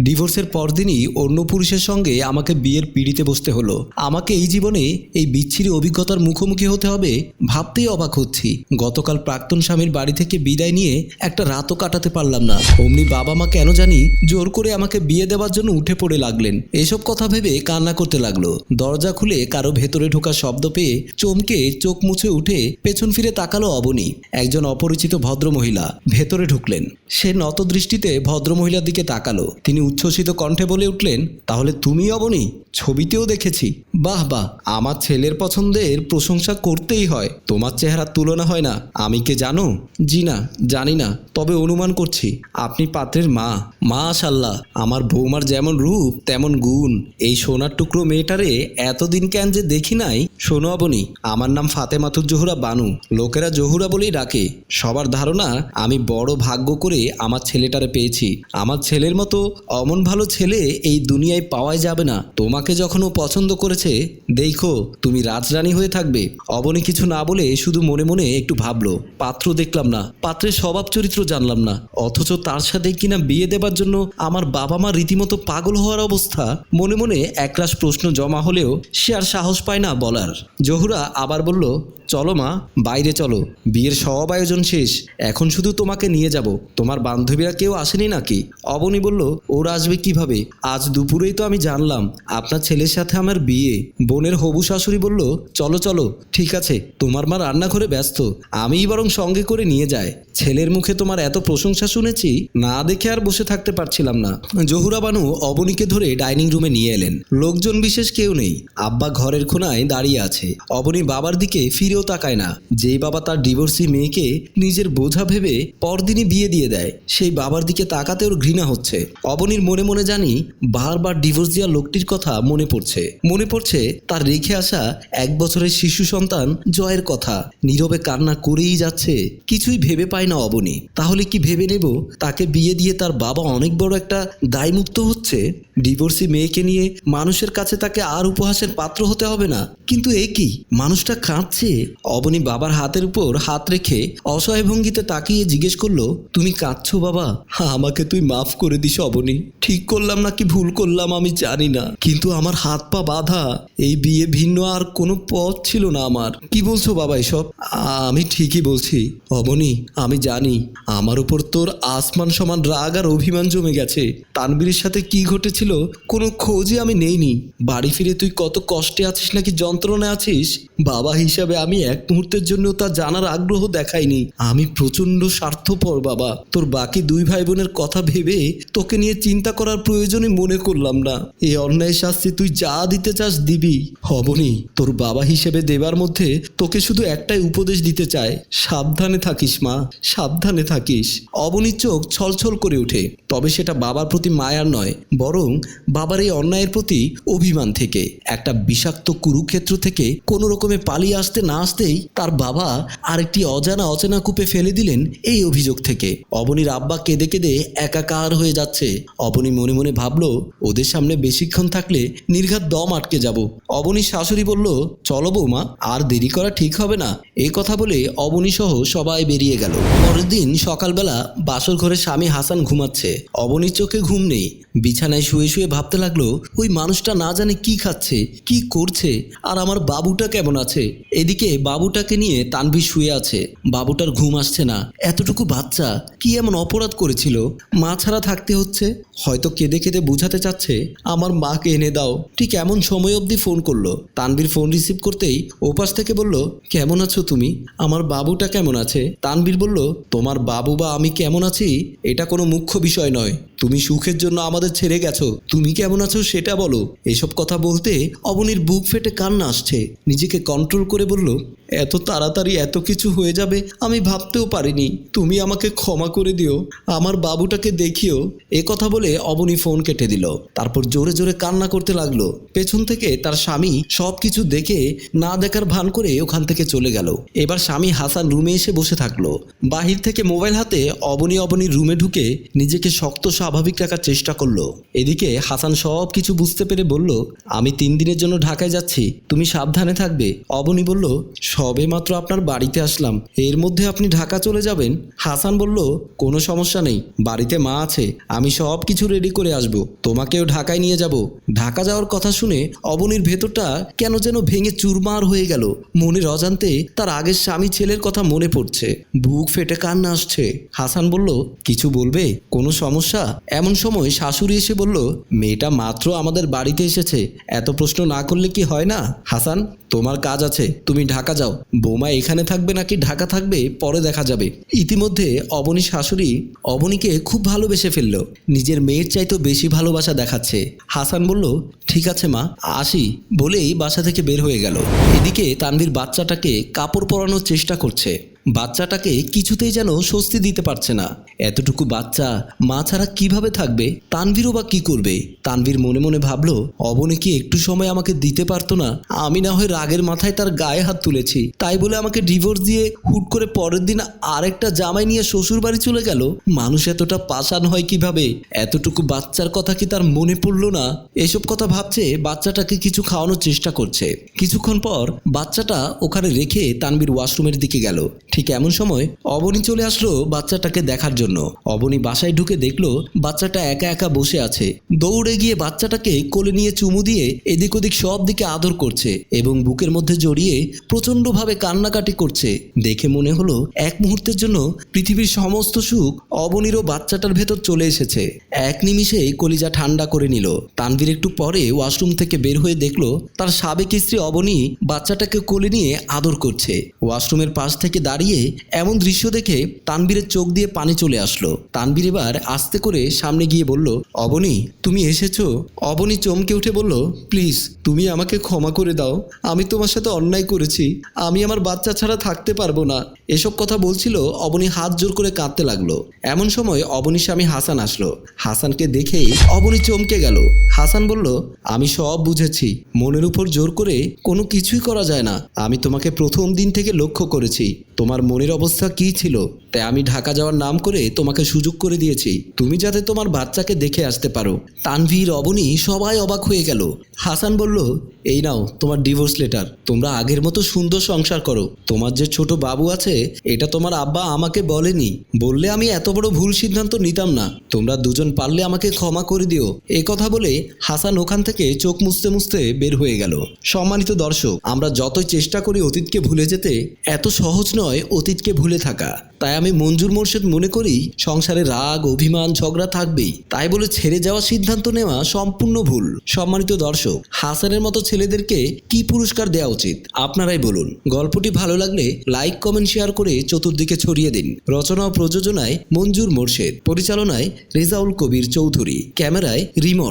ডিভোর্সের পরদিনই অন্য পুরুষের সঙ্গে আমাকে বিয়ের পিড়িতে বসতে হলো। আমাকে এই জীবনে এই বিচ্ছিরি অভিজ্ঞতার মুখোমুখি হতে হবে ভাবতেই অবাক হচ্ছি। গতকাল প্রাক্তন স্বামীর বাড়ি থেকে বিদায় নিয়ে একটা রাতও কাটাতে পারলাম না। অমনি বাবা মা কেন জানি জোর করে আমাকে বিয়ে দেওয়ার জন্য উঠে পড়ে লাগলেন। এসব কথা ভেবে কান্না করতে লাগল। দরজা খুলে কারও ভেতরে ঢোকার শব্দ পেয়ে চমকে চোখ মুছে উঠে পেছন ফিরে তাকালো অবনী। একজন অপরিচিত ভদ্রমহিলা ভেতরে ঢুকলেন। সে নত দৃষ্টিতে ভদ্রমহিলার দিকে তাকালো। তিনি উচ্ছ্বসিত কণ্ঠে বলে উঠলেন তাহলে তুমি অবনী? ছবিতেও দেখেছি। বাহ বাহ, আমার ছেলের পছন্দের প্রশংসা করতেই হয়। তোমার চেহারার তুলনা হয় না। আমি কে জানো? জি না, জানি না। তবে অনুমান করছি, আপনি পাত্রের মা। মা আশাল্লাহ আমার বৌমার যেমন রূপ, তেমন গুণ। এই সোনার টুকরো মেয়েটারে এতদিন কেন যে দেখি নাই, শোনো অবনি, আমার নাম ফাতেমাতুর জহুরা বানু। লোকেরা জহুরা বলেই ডাকে। সবার ধারণা, আমি বড় ভাগ্য করে আমার ছেলেটারে পেয়েছি। আমার ছেলের মতো অমন ভালো ছেলে এই দুনিয়ায় পাওয়াই যাবে না। তোমাকে যখন ও পছন্দ করেছে, দেখো, তুমি রাজরানী হয়ে থাকবে। অবনি কিছু না বলে শুধু মনে মনে একটু ভাবলো। পাত্র দেখলাম না, পাত্রের স্বভাব চরিত্র জানলাম না। অথচ তার সাথে কিনা বিয়ে দেবার জন্য আমার বাবা মা রীতিমতো পাগল হওয়ার অবস্থা। মনে মনে একরাশ প্রশ্ন জমা হলেও সে আর সাহস পায় না বলার। জহুরা আবার বলল, চলো মা, বাইরে চলো। বিয়ের সব আয়োজন শেষ। এখন শুধু তোমাকে নিয়ে যাব। তোমার বান্ধবীরা কেউ আসেনি নাকি? অবনী বলল, ওরা আসবে কীভাবে? আজ দুপুরেই তো আমি জানলাম। আপনার ছেলের সাথে আমার বিয়ে। বোনের হবু শাশুড়ি বলল, চলো চলো, ঠিক আছে, তোমার মা রান্নাঘরে ব্যস্ত, আমিই বরং সঙ্গে করে নিয়ে যায় ছেলের মুখে তোমার এত প্রশংসা শুনেছি, না দেখে আর বসে থাকতে পারছিলাম না। জহুরা বানু অবনীকে ধরে ডাইনিং রুমে নিয়ে এলেন। লোকজন বিশেষ কেউ নেই, আব্বা ঘরের খোনায় দাঁড়িয়ে আছে। অবনী বাবার দিকে ফিরেও তাকায় না। যেই বাবা তার ডিভোর্সি মেয়েকে নিজের বোঝা ভেবে পরদিনই বিয়ে দিয়ে দেয়, সেই বাবার দিকে তাকাতে ওর ঘৃণা হচ্ছে। অবনীর মনে মনে জানি, বারবার ডিভোর্স দেওয়া লোকটির কথা মনে পড়ছে। মনে পড়ছে তার রেখে আসা এক বছরের শিশু সন্তান জয়ের কথা। নীরবে কান্না করেই যাচ্ছে। কিছুই ভেবে পায় না অবনী। তাহলে কি ভেবে নেব? তাকে বিয়ে দিয়ে তার বাবা অনেক বড় একটা দায়মুক্ত হচ্ছে? ডিভোর্সি মেয়েকে নিয়ে মানুষের কাছে তাকে আর উপহাসের পাত্র হতে হবে না? কিন্তু এ কি? মানুষটা কাঁদছে। অবনী বাবার হাতের উপর হাত রেখে অসহায় ভঙ্গিতে তাকিয়ে জিজ্ঞেস করল, তুমি কাঁদছো বাবা? আমাকে তুই মাফ করে দিস অবনী। ঠিক করলাম না কি ভুল করলাম আমি জানি না। কিন্তু আমার হাত পা বাধা। এই বিয়ে ভিন্ন আর কোনো পথ ছিল না আমার। কি বলছো বাবা এসব? আমি ঠিকই বলছি। অবনী, আমি জানি। আমার উপর তোর আসমান সমান রাগ আর অভিমান জমে গেছে। তানবীরের সাথে কি ঘটেছিল কোনো খোঁজই আমি নেইনি। বাড়ি ফিরে তুই কত কষ্টে আছিস নাকি যন্ত্রণায় আছিস? বাবা হিসাবে আমি এক মুহূর্তের জন্য তা জানার আগ্রহ দেখাইনি। আমি প্রচণ্ড স্বার্থপর, বাবা। তোর বাকি দুই ভাই বোনের কথা ভেবে তোকে নিয়ে চিন্তা করার প্রয়োজনই মনে করলাম না। এই অন্যায় শাস্তি তুই যা দিতে চাস দিবি। হবনি, তোর বাবা হিসেবে দেবার মধ্যে তোকে শুধু একটাই উপদেশ দিতে চায়। সাবধানে থাকিস, মা, সাবধানে থাকিস। অবনীর চোখ ছলছল করে ওঠে। তবে সেটা বাবার প্রতি মায়ার নয়, বরং বাবার এই অন্যায়ের প্রতি অভিমান থেকে। একটা বিষাক্ত কুরুক্ষেত্র থেকে কোনো রকমে পালিয়ে আসতে না আসতেই তার বাবা আরেকটি অজানা অচেনা কূপে ফেলে দিলেন এই অভিযোগ থেকে। অবনীর আব্বা কেঁদে কেঁদে একাকার হয়ে যাচ্ছে। অবনী মনে মনে ভাবলো, ওদের সামনে বেশিক্ষণ থাকলে নির্ঘাত দম আটকে যাব। অবনীর শাশুড়ি বলল, চলো বৌমা, আর দেরি করা ঠিক হবে না। এই কথা বলে অবনী সহ সবাই বেরিয়ে গেল। পরের দিন সকালবেলা বাসর ঘরে স্বামী হাসান ঘুমাচ্ছে। অবনীর চোখে ঘুম নেই। বিছানায় শুয়ে শুয়ে ভাবতে লাগল, ওই মানুষটা না জানে কি খাচ্ছে, কি করছে, আর আমার বাবুটা কেমন আছে। এদিকে বাবুটাকে নিয়ে তানভীর শুয়ে আছে। বাবুটার ঘুম আসছে না। এতটুকু বাচ্চা কি এমন অপরাধ করেছিল? মা ছাড়া থাকতে হচ্ছে? হয়তো কেঁদে কেঁদে বুঝাতে চাচ্ছে, আমার মাকে এনে দাও। ঠিক এমন সময় অবধি ফোন করল। তানভীর ফোন রিসিভ করতেই ওপাশ থেকে বলল, কেমন আছো তুমি? আমার বাবুটা কেমন আছে? তানভীর বলল, তোমার বাবু বা আমি কেমন আছি? এটা কোনো মুখ্য বিষয় নয়। তুমি সুখের জন্য আমাদের ছেড়ে গেছো। তুমি কেমন আছো সেটা বলো। এসব কথা বলতে অবনীর বুক ফেটে কান্না আসছে। নিজেকে কন্ট্রোল করে বলল এত তাড়াতাড়ি এত কিছু হয়ে যাবে আমি ভাবতেও পারিনি। তুমি আমাকে ক্ষমা করে দিও। আমার বাবুটাকে দেখিও। এ কথা বলে অবনী ফোন কেটে দিল। তারপর জোরে জোরে কান্না করতে লাগল। পেছন থেকে তার স্বামী সব কিছু দেখে না দেখার ভান করে ওখান থেকে চলে গেল। এবার স্বামী হাসান রুমে এসে বসে থাকল। বাহির থেকে মোবাইল হাতে অবনী অবনীর রুমে ঢুকে নিজেকে শক্ত স্বাভাবিক রাখার চেষ্টা করল। এদিকে হাসান সব কিছু বুঝতে পেরে বলল, আমি তিন দিনের জন্য ঢাকায় যাচ্ছি। তুমি সাবধানে থাকবে। অবনী বলল, সবে মাত্র আপনার বাড়িতে আসলাম। এর মধ্যে আপনি ঢাকা চলে যাবেন। হাসান বলল, কোনো সমস্যা নেই। বাড়িতে মা আছে। আমি সব কিছু রেডি করে আসব। তোমাকেও ঢাকায় নিয়ে যাব। ঢাকা যাওয়ার কথা শুনে অবনীর ভেতরটা কেন যেন ভেঙে চুরমার হয়ে গেল। মনের অজান্তে তার আগের স্বামী ছেলের কথা মনে পড়ছে। বুক ফেটে কান্না আসছে। হাসান বলল, কিছু বলবে? কোনো সমস্যা? এমন সময় শাশুড়ি এসে বলল, মেয়েটা মাত্র আমাদের বাড়িতে এসেছে। এত প্রশ্ন না করলে কি হয় না? হাসান, তোমার কাজ আছে। তুমি ঢাকা যাও। বৌমা এখানে থাকবে নাকি ঢাকা থাকবে? পরে দেখা যাবে। ইতিমধ্যে অবনী শাশুড়ি অবনীকে খুব ভালোবেসে ফেলল। নিজের মেয়ের চাইতো বেশি ভালোবাসা দেখাচ্ছে। হাসান বলল, ঠিক আছে মা, আসি। বলেই বাসা থেকে বের হয়ে গেল। এদিকে তানভীর বাচ্চাটাকে কাপড় পরানোর চেষ্টা করছে। বাচ্চাটাকে কিছুতেই যেন স্বস্তি দিতে পারছে না। এতটুকু বাচ্চা মা ছাড়া কীভাবে থাকবে? তানভীরও বা কি করবে? তানভীর মনে মনে ভাবলো, অবনে কি একটু সময় আমাকে দিতে পারতো না? আমি না হয় রাগের মাথায় তার গায়ে হাত তুলেছি। তাই বলে আমাকে ডিভোর্স দিয়ে হুট করে পরের দিন আরেকটা জামাই নিয়ে শ্বশুর বাড়ি চলে গেল। মানুষ এতটা পাষাণ হয় কীভাবে? এতটুকু বাচ্চার কথা কি তার মনে পড়ল না? এসব কথা ভাবছে বাচ্চাটাকে কিছু খাওয়ানোর চেষ্টা করছে। কিছুক্ষণ পর বাচ্চাটা ওখানে রেখে তানবীর ওয়াশরুমের দিকে গেল। ঠিক এমন সময় অবনী চলে আসলো বাচ্চাটাকে দেখার জন্য। অবনী বাসায় ঢুকে দেখল বাচ্চাটা একা একা বসে আছে। দৌড়ে গিয়ে বাচ্চাটাকে কোলে নিয়ে চুমু দিয়ে এদিক ওদিক সব দিকে আদর করছে এবং বুকের মধ্যে জড়িয়ে প্রচণ্ডভাবে কান্নাকাটি করছে। দেখে মনে হলো এক মুহূর্তের জন্য পৃথিবীর সমস্ত সুখ অবনীর ও বাচ্চাটার ভেতর চলে এসেছে। এক নিমিষেই কলিজা ঠান্ডা করে নিল। তানভীর একটু পরে ওয়াশরুম থেকে বের হয়ে দেখল তার সাবেক স্ত্রী অবনী বাচ্চাটাকে কোলে নিয়ে আদর করছে। ওয়াশরুমের পাশ থেকে দাঁড়িয়ে এমন দৃশ্য দেখে তানবীরের চোখ দিয়ে পানি চলে আসলো। তানবীর এবার আস্তে করে সামনে গিয়ে বলল, অবনী, তুমি এসেছ? অবনী চমকে উঠে বলল, প্লিজ, তুমি আমাকে ক্ষমা করে দাও। আমি তোমার সাথে অন্যায় করেছি। আমি আমার বাচ্চা ছাড়া থাকতে পারব না। এসব কথা বলছিল অবনী হাত জোর করে কাঁদতে লাগল। এমন সময় অবনীর স্বামী হাসান আসলো। হাসানকে দেখেই অবনী চমকে গেল। হাসান বলল, আমি সব বুঝেছি। মনের উপর জোর করে কোনো কিছুই করা যায় না। আমি তোমাকে প্রথম দিন থেকে লক্ষ্য করেছি। তোমার মনের অবস্থা কি ছিল? তাই আমি ঢাকা যাওয়ার নাম করে তোমাকে সুযোগ করে দিয়েছি। তুমি যাতে তোমার বাচ্চাকে দেখে আসতে পারো। তানভীর, অবনী সবাই অবাক হয়ে গেল। হাসান বলল, এই নাও, তোমার ডিভোর্স লেটার তোমরা আগের মতো সুন্দর সংসার করো। তোমার যে ছোট বাবু আছে, এটা তোমার আব্বা আমাকে বলেনি। বললে আমি এত বড় ভুল সিদ্ধান্ত নিতাম না। তোমরা দুজন পারলে আমাকে ক্ষমা করে দিও। এ কথা বলে হাসান ওখান থেকে চোখ মুছতে মুছতে বের হয়ে গেল। সম্মানিত দর্শক, আমরা যতই চেষ্টা করি অতীতকে ভুলে যেতে, এত সহজ নয় অতীতকে ভুলে থাকা। তাই আমি মঞ্জুর মোর্শেদ মনে করি সংসারে রাগ, অভিমান, ঝগড়া থাকবেই। তাই বলে ছেড়ে যাওয়ার সিদ্ধান্ত নেওয়া সম্পূর্ণ ভুল। সম্মানিত দর্শক, হাসানের মতো ছেলেদেরকে কি পুরস্কার দেওয়া উচিত? আপনারাই বলুন। গল্পটি ভালো লাগলে লাইক, কমেন্ট, শেয়ার করে চতুর্দিকে ছড়িয়ে দিন। রচনা ও প্রযোজনায় মঞ্জুর মোর্শেদ। পরিচালনায় রেজাউল কবির চৌধুরী। ক্যামেরায় রিমন।